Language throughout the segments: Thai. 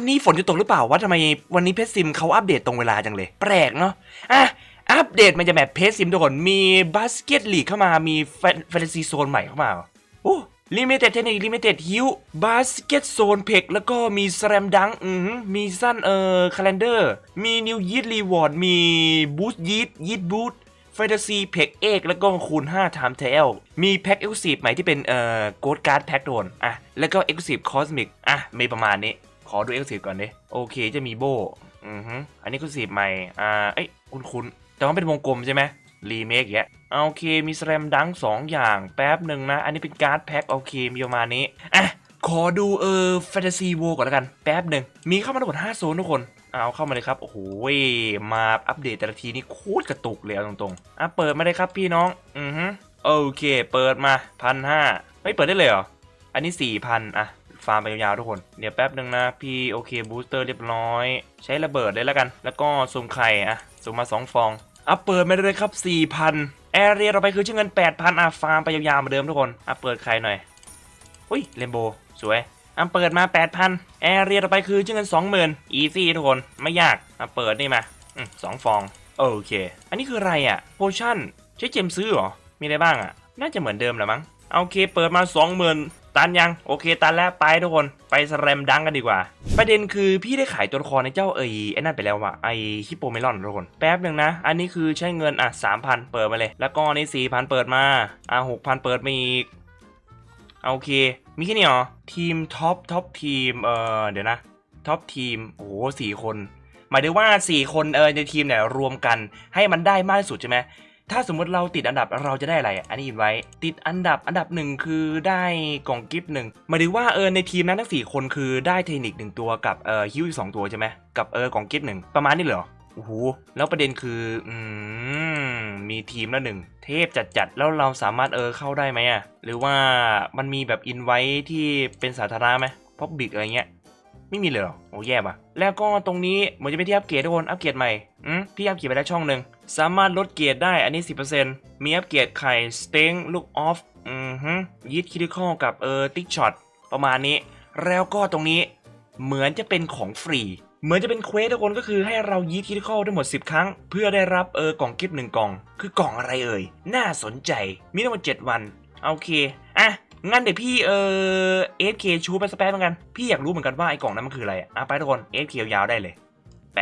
วันนี้ฝนจะตกหรือเปล่าว่าทำไมวันนี้เพชรซิมเขาอัปเดตตรงเวลาจังเลย แปลกเนาะอะอัปเดตมันจะแบบเพชรซิมทุกคนมีบาสเกตลีกเข้ามามีแฟนตาซีโซนใหม่เข้ามาโอ้ลิมิเต็ดเทคนิคลิมิเต็ดฮิวบาสเกตโซนเพกแล้วก็มีสแรมดังอือหือมีสั้นเอ่อคาล endar มีนิวยีดรีวอร์ดมีบูสยีดยีดบูสแฟนตาซีเพกเอกแล้วก็คูณ5 Time Tail มีแพ็กเอ็กซ์ i ีฟใหม่ที่เป็นเอ่อโกดการ์ดแพ็กโดนอะแล้วก็เอ็กซ์ i ีฟคอสมิกอะมีประมาณนี้ ขอดูเอ็กซ์ i ีก่อนดิโอเคจะมีโบอือฮึอันนี้คือสีใหม่อ่าเอ้ยคุณคุณแต่ว่าเป็นวงกลมใช่ไหมรีเมคแยะโอเคมีแส a มดังสองอย่างแป๊บหนึ่งนะ อันนี้เป็นการ์ดแพ็กโอเคมีประมาณนี้อะขอดูเออแฟนตาซีโวก่อนแล้วกัน แป๊บหนึ่งมีเข้ามาทั้งหมด5โซนทุกคนเอาเข้ามาเลยครับ โอ้โหมาอัปเดตแต่ละทีนี่โคตรกระตุกเลยเอาตรงๆอะเปิดมาเลยครับพี่น้องอือฮึโอเค เปิดมาพันห้าไม่เปิดได้เลยเหรอ อันนี้สี่พันอะ ฟาร์มไปยาวๆทุกคน เดี๋ยวแป๊บหนึ่งนะ พี่โอเคบูสเตอร์เรียบร้อย ใช้ระเบิดเลยแล้วกัน แล้วก็สุ่มไข่อะสุ่มมา 2 ฟองอะเปิดมาเลยครับ 4,000 แอเรียเราไปคือชื่อเงิน 8,000อะฟาร์มไปยาวๆเหมือนเดิมทุกคนอะเปิดไข่หน่อยอุ้ยเรนโบสวยอะเปิดมา 8,000 แอเรียเราไปคือชื่อเงิน 20,000 อีซี่ทุกคน ไม่ยากอะเปิดนี่มาสองฟอง โอเค อันนี้คืออะไรอะ่ะ โพชั่น ใช้เจมซื้อเหรอ มีอะไรบ้างอะ น่าจะเหมือนเดิมแหละมั้ง โอเค เปิดมา 20,000 ตันยังโอเคตันแล้วไปทุกคนไปสแรมดังกันดีกว่า ประเด็นคือพี่ได้ขายตัวละครในเจ้าเอ้ไอ้นั่นไปแล้วว่ะไอ้ฮิปโปเมลอนทุกคนแป๊บหนึ่งนะ อันนี้คือใช้เงินอะ3,000เปิดมาเลย แล้วก็อันนี่4,000เปิดมาอะ6,000เปิดมาอีกโอเค มีแค่นี้เหรอทีมท็อปท็อปทีมเออเดี๋ยวนะท็อปทีมโอ้โหสี่คนหมายถึงว่า 4 คนเออในทีมเนี่ยรวมกันให้มันได้มากที่สุดใช่ไหม ถ้าสมมติเราติดอันดับเราจะได้อะไร อันนี้อินไว้ ติดอันดับอันดับหนึ่งคือได้กล่องกิฟต์หนึ่งหมายถึงว่าเออในทีมนั้นทั้งสี่คนคือได้เทคนิคหนึ่งตัวกับเออฮิวอีกสองตัวใช่ไหมกับเออกล่องกิฟต์หนึ่งประมาณนี้เหรอโอ้โหแล้วประเด็นคืออืมมีทีมละหนึ่งเทพจัดๆแล้วเราสามารถเออเข้าได้ไหมอะหรือว่ามันมีแบบอินไว้ที่เป็นสาธารณะไหมพ็อบิกอะไรเงี้ย ไม่มีเลยหรอ โอ้แย่ป่ะ แล้วก็ตรงนี้เหมือนจะเป็นที่อัปเกรดทุกคน อัปเกรดใหม่ อืมพี่อัปเกรดไปแล้วช่องหนึ่ง สามารถลดเกรดได้ อันนี้ 10%มีอัปเกรดไข่สเต็งลูกออฟ อือฮึยิดคิดิคอลกับเออติ๊กช็อตประมาณนี้ แล้วก็ตรงนี้เหมือนจะเป็นของฟรี เหมือนจะเป็นเควสทุกคนก็คือให้เรายีดคิดิคอลทั้งหมด 10 ครั้ง เพื่อได้รับเออกล่องกิฟต์หนึ่งกล่อง คือกล่องอะไรเอ่ย น่าสนใจ มีทั้งหมด7วัน โอเค งั้นเดี๋ยวพี่เออเอฟเคชูไปสเปซเหมือนกัน พี่อยากรู้เหมือนกันว่าไอ้กล่องนั้นมันคืออะไรอะไปทุกคนเอฟเคยาวๆได้เลยไป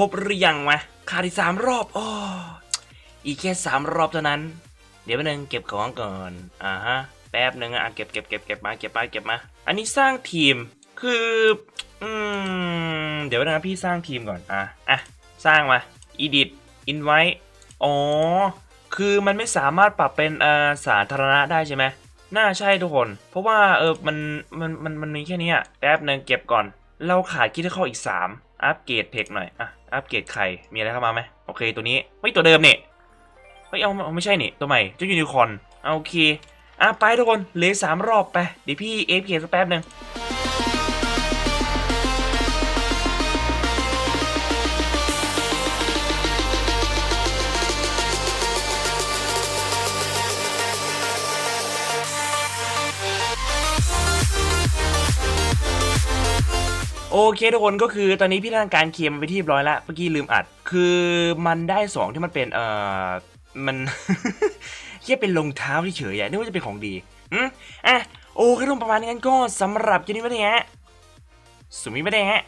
รบหรือยังวะขาดอีกสามรอบอ้ออีกแค่สามรอบเท่านั้น เดี๋ยวแป๊บนึงเก็บของก่อนอ่าฮะแป๊บนึงอะเก็บเก็บเก็บเก็บมาเก็บมาเก็บมา อันนี้สร้างทีมคืออืมเดี๋ยวนะพี่สร้างทีมก่อนอะอะสร้างมา edit invite อ๋อคือมันไม่สามารถปรับเป็นอ่สาธารณะได้ใช่ไหมน่าใช่ทุกคน เพราะว่าเออมันมันมันมันมีแค่นี้แป๊บนึงเก็บก่อน เราขาดคิดเข้าอีก 3 อัปเกรดเพกหน่อย อะ อัปเกรดไข่ มีอะไรเข้ามาไหมโอเค ตัวนี้ไม่ตัวเดิมเนี่ยเฮ้ย เอาเอไม่ใช่นี่ตัวใหม่ เจ้ายูนิคอร์นเอาโอเค อะ ไปทุกคน เลยสามรอบไป เดี๋ยวพี่เอฟเกสักแป๊บหนึ่ง โอเคทุกคนก็คือตอนนี้พี่ทางการเคลียร์มันไปที่เรียบร้อยละเมื่อกี้ลืมอัด คือมันได้สองที่มันเป็นเอ่อมันแค่เป็นรองเท้าที่เฉยๆอะนึกว่าจะเป็นของดีอืมอะโอเคทุกคนประมาณนี้งั้นก็สำหรับคลิปนี้ไม่ได้ฮะสุมิไม่ได้ฮะ